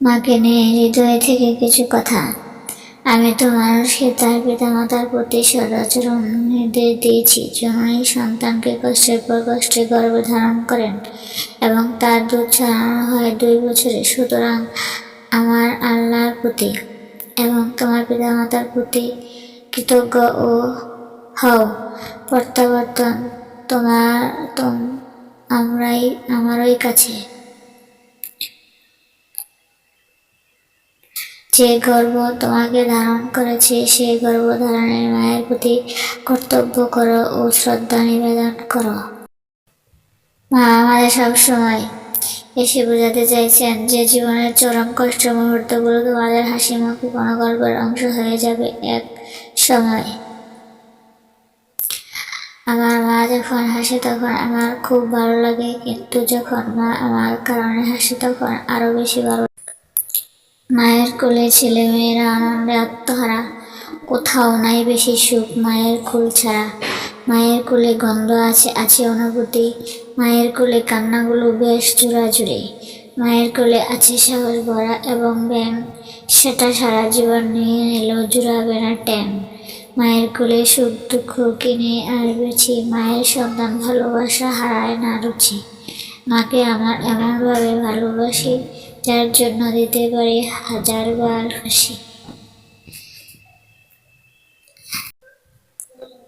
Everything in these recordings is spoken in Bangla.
মাকে নিয়ে হৃদয় থেকে কিছু কথা। আমি তো মানুষকে তার পিতামাতার প্রতি সদাচরণ নির্দেশ দিয়েছি জননী সন্তানকে কষ্টের পর কষ্টে গর্ভে ধারণ করেন এবং তার দুধ ছাড়ানো হয় দুই বছরে। সুতরাং আমার আল্লাহর প্রতি এবং তোমার পিতামাতার প্রতি কৃতজ্ঞ ও হও। প্রত্যাবর্তন তোমার, তোম, আমরাই, আমারই কাছে। যে গর্ব তোমাকে ধারণ করেছে সেই গর্ভধারণের মায়ের প্রতি কর্তব্য করো ও শ্রদ্ধা নিবেদন করো। মা আমাদের সবসময় এসে বোঝাতে চাইছেন যে জীবনের চরম কষ্ট মুহূর্তগুলো তোমাদের হাসি মুখে কোনো গল্পের অংশ হয়ে যাবে এক সময়। আমার মা যখন হাসে তখন আমার খুব ভালো লাগে, কিন্তু যখন মা আমার কারণে হাসে তখন আরও বেশি ভালো মায়ের কোলে ছেলে মেয়েরা আনন্দে আত্মহারা। কোথাও নাই বেশি সুখ, মায়ের কোল ছাড়া। মায়ের কোলে গন্ধ আছে আছে অনুভূতি। মায়ের কোলে কান্নাগুলো বেশ জোড়াজুড়ি মায়ের কোলে আছে সাহস ভরা এবং ব্যাং সেটা সারা জীবন নিয়ে নিলেও জুড়াবে না ট্যাং মায়ের কোলে সুখ, দুঃখ কিনে আর বেছি মায়ের সন্তান ভালোবাসা হারায় না রুচি। মাকে আমার এমনভাবে ভালোবাসি যার জন্য দিতে পারি হাজারবার হাসি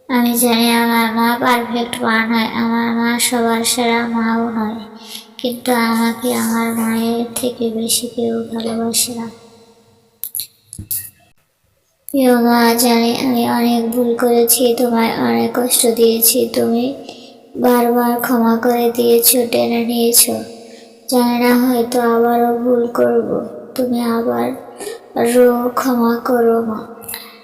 আমি জানি আমার মা পারফেক্ট মা নয়, আমার মা সবার সেরা মাও নয়, কিন্তু আমাকে আমার মায়ের থেকে বেশি কেউ ভালোবাসে না। প্রিয় মা, জানি আমি অনেক ভুল করেছি, তোমায় অনেক কষ্ট দিয়েছি, তুমি বারবার ক্ষমা করে দিয়েছ, টেনে নিয়েছো। জানি হয়তো আবারও ভুল করব তুমি আবার ক্ষমা করো মা।